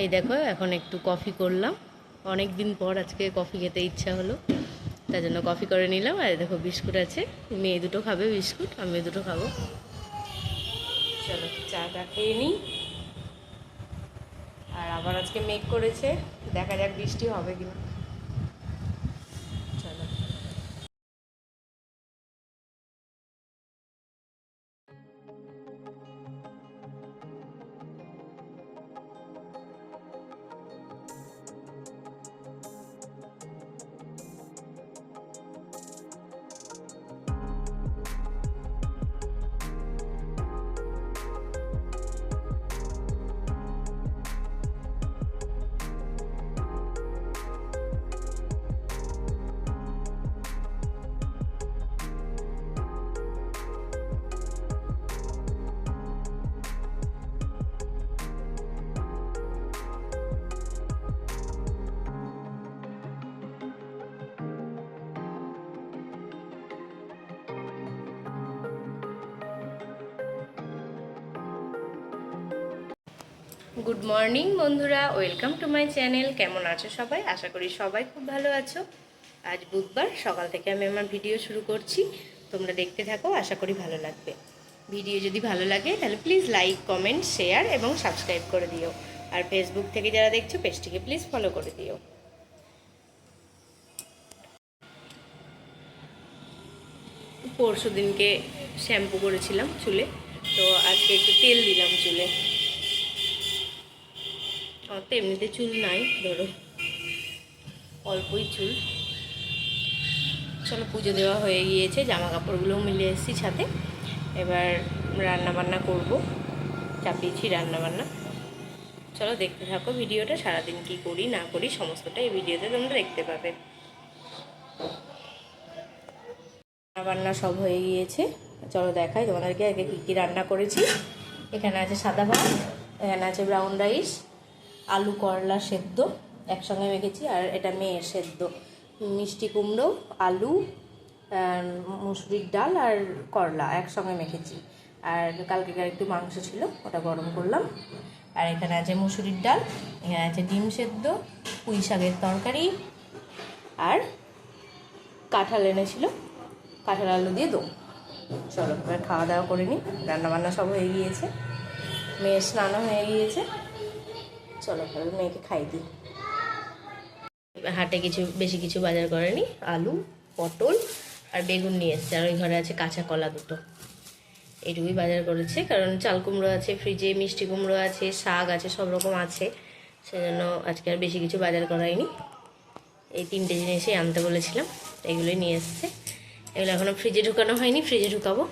এই দেখো, এখন একটু কফি করলাম। অনেক দিন পর আজকে কফি খেতে ইচ্ছা হলো তার জন্য কফি করে নিলাম। আর দেখো, বিস্কুট আছে। মেয়ে দুটো খাবে বিস্কুট, আমি দুটো খাব। চলো, চাটা খেয়ে নিই। আর আবার আজকে মেঘ করেছে, দেখা যাক বৃষ্টি হবে কিনা। গুড মর্নিং বন্ধুরা। ওয়েলকাম টু মাই চ্যানেল কেমন আছো সবাই? আশা করি সবাই খুব ভালো আছো। আজ বুধবার, সকাল থেকে আমি আমার ভিডিও শুরু করছি। তোমরা দেখতে থাকো, আশা করি ভালো লাগবে। ভিডিও যদি ভালো লাগে, তাহলে প্লিজ লাইক কমেন্ট শেয়ার এবং সাবস্ক্রাইব করে দিও। আর ফেসবুক থেকে যারা দেখছ, পেজটিকে প্লিজ ফলো করে দিও। পরশু দিনকে শ্যাম্পু করেছিলাম চুলে। তো আজকে একটু তেল দিলাম চুলে। তো এমনিতে চুল নাই, ধরো। অল্পই চুল। চলো পুজো দেওয়া হয়ে গিয়েছে জামা কাপড়গুলোও মিলে এসেছি ছাদে। এবার রান্না বান্না করব, চাপিয়েছি রান্না বান্না চলো দেখতে থাকো ভিডিওটা, সারাদিন কি করি, না করি সমস্তটা এই ভিডিওতে তোমরা দেখতে পাবে। রান্না সব হয়ে গিয়েছে। চলো দেখাই তোমাদেরকে আগে কী কী রান্না করেছি। এখানে আছে সাদা ভাত, এখানে আছে ব্রাউন রাইস আলু, করলা সেদ্ধ একসঙ্গে মেখেছি, আর এটা মেয়ের সেদ্ধ। মিষ্টি কুমড়ো, আলু মুসুরির ডাল আর করলা একসঙ্গে মেখেছি। আর কালকেকার একটু মাংস ছিল, ওটা গরম করলাম। আর এখানে আছে মুসুরির ডাল, এখানে আছে ডিম সেদ্ধ, পুঁই শাকের তরকারি আর কাঁঠাল এনেছিল, কাঁঠাল আলু দিয়ে দো। চলো, এবার খাওয়া দাওয়া করে নিই রান্নাবান্না সব হয়ে গিয়েছে। মেয়ের স্নানও হয়ে গিয়েছে। চলো তাহলে মেয়েকে খাই দিই। হাটে কিছু, বেশি কিছু বাজার করেনি। আলু, পটল আর বেগুন নিয়ে এসছে। আর ওই ঘরে আছে কাঁচা কলা দুটো। এইটুকুই বাজার করেছে। কারণ চাল কুমড়ো আছে ফ্রিজে মিষ্টি কুমড়ো আছে, শাক আছে, সব রকম আছে। সেজন্য আজকে আর বেশি কিছু বাজার করাইনি। এই তিনটে জিনিসই আনতে বলেছিলাম। এগুলোই নিয়ে এসছে। এগুলো এখনও ফ্রিজে ঢুকানো হয়নি। ফ্রিজে ঢুকাবো।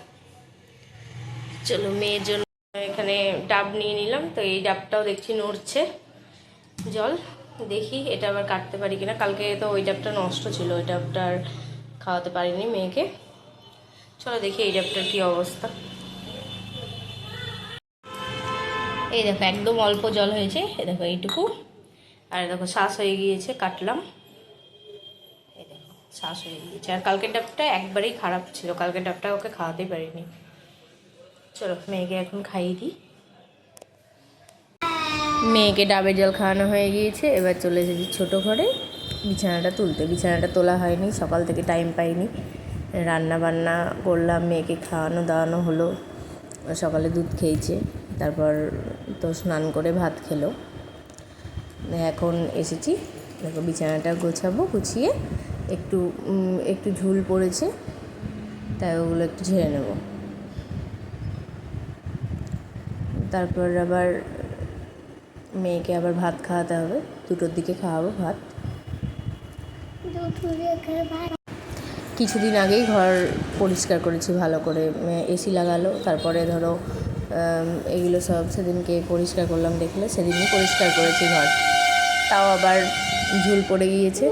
চলো, মেয়ের জন্য এখানে ডাব নিয়ে নিলাম। তো এই ডাবটাও দেখছি নড়ছে। জল, দেখি এটা আবার কাটতে পারি কিনা। কালকে তো ওই ডাবটা নষ্ট ছিল, ওই ডাবটা আর খাওয়াতে পারিনি মেয়েকে। চলো দেখি এই ডাবটার কী অবস্থা। এই দেখো, একদম অল্প জল হয়েছে। এই দেখো, এইটুকু। আর দেখো, শ্বাস হয়ে গিয়েছে, কাটলাম। এই দেখো, শ্বাস হয়ে গিয়েছে। আর কালকের ডাবটা একবারেই খারাপ ছিল। কালকের ডাবটা ওকে খাওয়াতেই পারিনি। চলো, মেয়েকে এখন খাইয়ে দিই। মেয়েকে ডাবের জল খাওয়ানো হয়ে গিয়েছে। এবার চলে এসেছি ছোটো ঘরে। বিছানাটা তুলতে। বিছানাটা তোলা হয়নি, সকাল থেকে টাইম পাইনি। রান্না বান্না করলাম, মেয়েকে খাওয়ানো দাওয়ানো হলো। সকালে দুধ খেয়েছে, তারপর তো স্নান করে ভাত খেলো। এখন এসেছি, দেখো বিছানাটা গোছাবো, গুছিয়ে একটু একটু ঝুল পড়েছে, তাই ওগুলো একটু ঝেড়ে নেব। তারপর আবার মেয়েকে আবার ভাত খাওয়াতে হবে। দুটোর দিকে খাওয়াবো ভাত। কিছুদিন আগেই ঘর পরিষ্কার করেছি, ভালো করে। এসি লাগালো, তারপরে ধরো এগুলো সব সেদিনকে পরিষ্কার করলাম, দেখলে সেদিনই পরিষ্কার করেছি ঘর। তাও আবার ঝুল পড়ে গিয়েছে,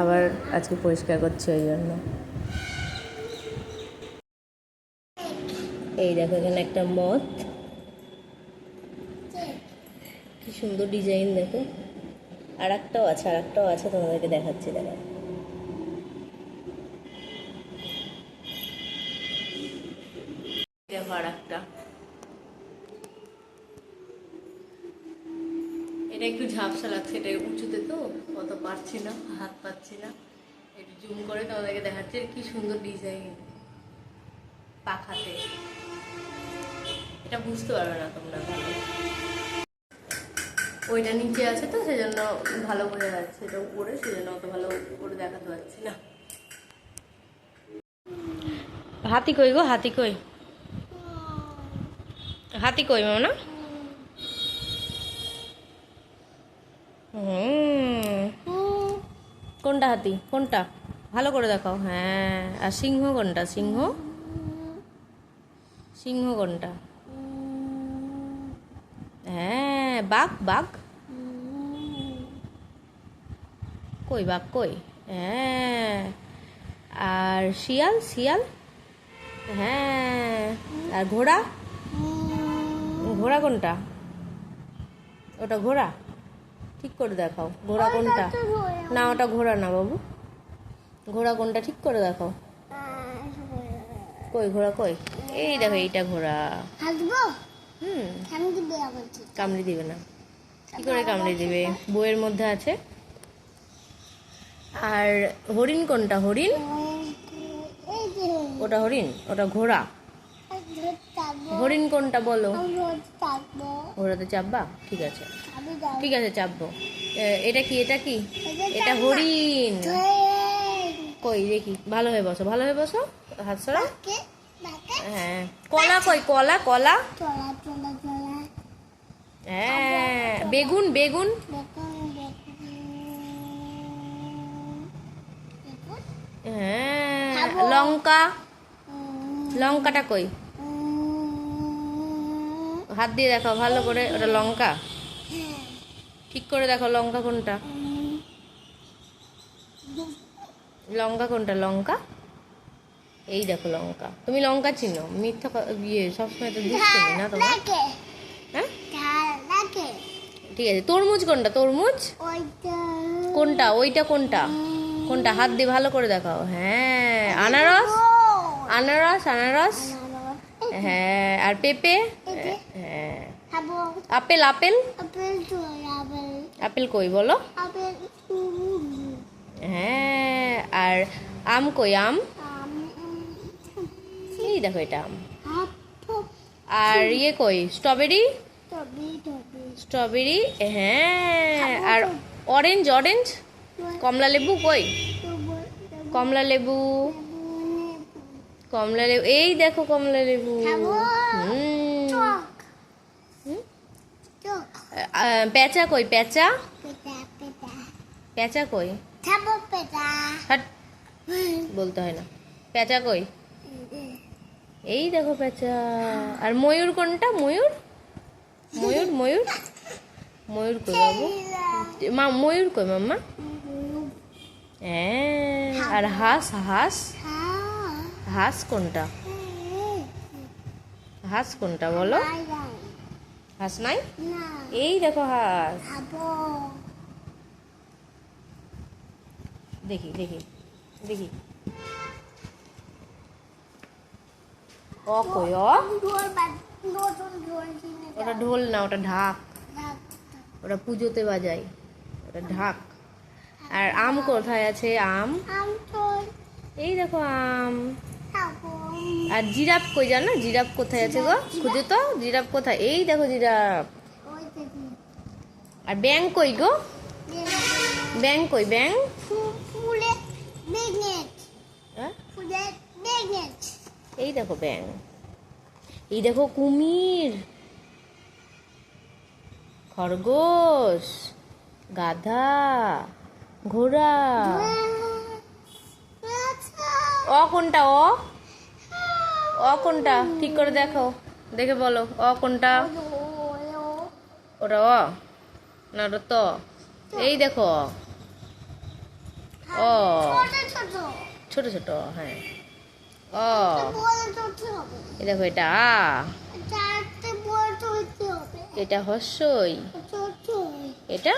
আবার আজকে পরিষ্কার করছি ওই জন্য। এই দেখো এখানে একটা মথ কি সুন্দর ডিজাইন দেখো। আর একটাও আছে আর একটাও আছে, তোমাদেরকে দেখাচ্ছি, দেখা। আর একটা এটা একটু ঝাপসা লাগছে, এটা উঁচুতে তো, অত পারছি না, হাত পাচ্ছি না। একটু জুম করে তোমাদেরকে দেখাচ্ছে, কি সুন্দর ডিজাইন। পাখাতে। এটা বুঝতে পারবে না তোমরা ভালো। ওইটা নিচে আছে তো, সেজন্য ভালো বোঝা যাচ্ছে এটা উপরে, সেজন্য অত ভালো উপরে দেখাতে পারছি না। হাতি কই গো, হাতি কই? হাতি কই হুম। কোনটা হাতি? কোনটা? ভালো করে দেখাও। হ্যাঁ আর সিংহ কোনটা? সিংহ? সিংহ কোনটা হ্যাঁ বাঘ বাঘ। কই বাঘ কই? হ্যাঁ। আর শিয়াল শিয়াল? হ্যাঁ। আর ঘোড়া? ঘোড়া কোনটা? ওটা ঘোড়া? ঠিক করে দেখাও। ঘোড়া কোনটা? না ওটা ঘোড়া না বাবু। ঘোড়া কোনটা? ঠিক করে দেখাও। কই ঘোড়া কই? এই দেখো এইটা ঘোড়া। হুম কামড়ে দিবে না। কি করে কামড়ে দিবে? বইয়ের মধ্যে আছে। আর হরিণ কোনটা? হরিণ? ওটা হরিণ ওটা ঘোড়া। হরিণ কোনটা বলো? ঘোড়াতে চাপবা? ঠিক আছে। ঠিক আছে চাপবো। এটা কি এটা কি? এটা হরিণ। কই দেখি। ভালো হয়ে বসো ভালো হয়ে বসো। হাত সরা হ্যাঁ কলা কই, কলা কলা? হ্যাঁ বেগুন বেগুন? হ্যাঁ লঙ্কা? লঙ্কাটা কই? হাত দিয়ে দেখো, ভালো করে, ওটা লঙ্কা? ঠিক করে দেখো, লঙ্কা কোনটা? লঙ্কা কোনটা, লঙ্কা? এই দেখো লঙ্কা। তুমি লঙ্কা চিনো? মিথ্যা ইয়ে সবসময় তো দুষ্টুমি না তোমার? হ্যাঁ? ঠিক আছে তরমুজ কোনটা? তরমুজ? কোনটা? ওইটা কোনটা? কোনটা? হাত দিয়ে ভালো করে দেখাও। হ্যাঁ আনারস? আনারস আনারস? হ্যাঁ আর পেঁপে? হ্যাঁ আপেল আপেল? Apple apple. কই বলো? হ্যাঁ আর আম কই? আম? এই দেখো এটা? আম আর ইয়ে কই? স্ট্রবেরি স্ট্রবেরি হ্যাঁ। আর অরেঞ্জ অরেঞ্জ কমলা লেবু কই? কমলা লেবু। কমলা লেবু। এই দেখো কমলা লেবু। পেঁচা কই? পেঁচা? পেঁচা কই? বলতে হয় না। পেঁচা কই? এই দেখো পেঁচা। আর ময়ূর কোনটা? ময়ূর? ময়ূর ময়ূর? ময়ূর কই বাবু? মা, ময়ূর কই মাম্মা? হ্যাঁ আর হাঁস হাঁস? হাঁস কোনটা? হাঁস কোনটা বলো? হাঁস নাই? এই দেখো হাঁস। দেখি দেখি দেখি। অ কই অ ওটা ঢোল না ওটা ঢাক। ওটা পুজোতে বাজাই ওটা ঢাক। আর আম কোথায় আছে? আম? আম এই দেখো আম। আর জিরাফ কই জানো? জিরাফ কোথায় আছে গো? খুঁজে তো জিরাফ কোথায়? এই দেখো জিরাফ। আর ব্যাং কই গো? ব্যাং কই? ব্যাং ফুলে ম্যাগনেট হ্যাঁ? ফুলে ম্যাগনেট এই দেখো ব্যাং। এই দেখো কুমির। খরগোশ গাধা ঘোড়া। অ কোনটা অ? অ কোনটা? ঠিক করে দেখো। দেখে বলো অ কোনটা? ওটা অ না ওটা তো। এই দেখো অ। ছোট ছোট। ছোট ছোট হ্যাঁ। দেখো এটা এটা হস্যই। এটা?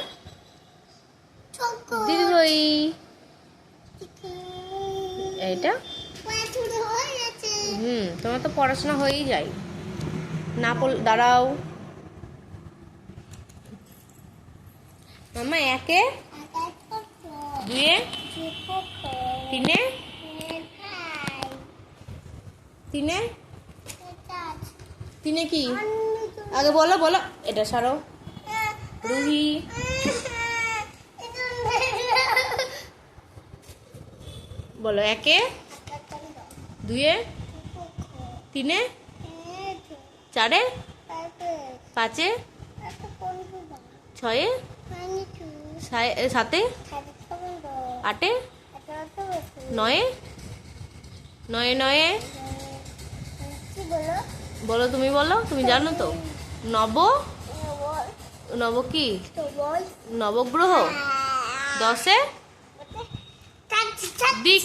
দীর্ঘই এটা? হুম, তোমার তো পড়াশোনা হয়েই যায়। না পড়, দাঁড়াও। মাম্মা, একে? দুয়ে? তিনে? তিনে? তিনে কি? আগে বলো বলো। এটা সারো। রুহি। বলো একে? দুয়ে? তিনে? চারে? পাঁচে? ছয়ে? সাতে? আটে? নয়ে? নয়ে নয়ে? বলো। তুমি বলো তুমি জানো তো। নব? নব কি? নবগ্রহ? দশে? দিক।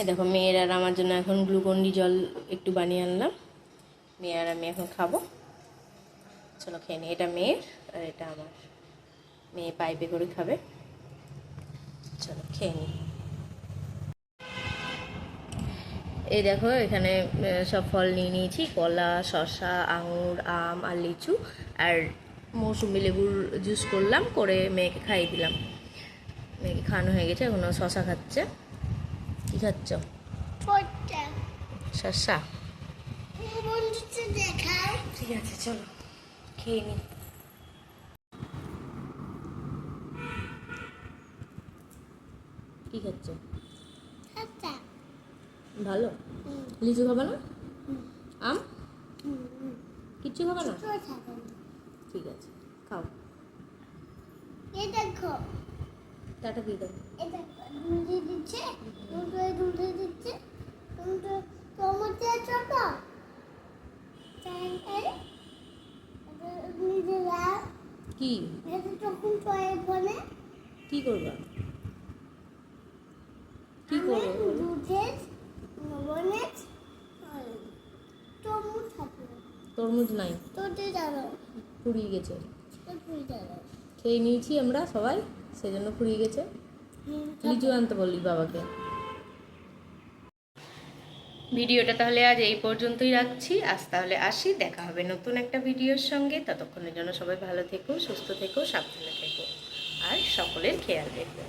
এ দেখো মেয়ের আর আমার জন্য এখন গ্লুকন্ডি জল একটু বানিয়ে আনলাম। মেয়ে আর আমি এখন খাব। চলো খেয়ে নিই এটা মেয়ের আর এটা আমার। মেয়ে পাইপে করে খাবে। চলো খেয়ে নিই এই দেখো এখানে সব ফল নিয়ে নিয়েছি কলা শসা আঙুর আম আর লিচু আর মৌসুমি লেবুর জুস করলাম করে মেয়েকে খাইয়ে দিলাম। মেয়েকে খাওয়ানো হয়ে গেছে এখন শশা খাচ্ছে। কী খাচ্ছ? শসা? দেখাও ঠিক আছে চলো খেয়ে নিই কী খাচ্ছ আচ্ছা ভালো? লিচু খাবে না? আম? কিচ্ছু খাবে না? ঠিক আছে খাও। দেখো। টাটা দিয়ে দাও। দিচ্ছে দিচ্ছে কি করবা কি আমি করব বলো? দুধের লবণের টমু থাকবে তরমুজ নাই। ফুরিয়ে গেছে। খেয়ে নিয়েছি আমরা সবাই সেজন্য ফুরিয়ে গেছে। লিচু আনতে বললি বাবাকে। ভিডিওটা তাহলে আজ এই পর্যন্তই রাখছি। আজ তাহলে আসি দেখা হবে নতুন একটা ভিডিওর সঙ্গে। ততক্ষণের জন্য সবাই ভালো থেকো সুস্থ থেকো সাবধানে থেকো আর সকলের খেয়াল রেখো।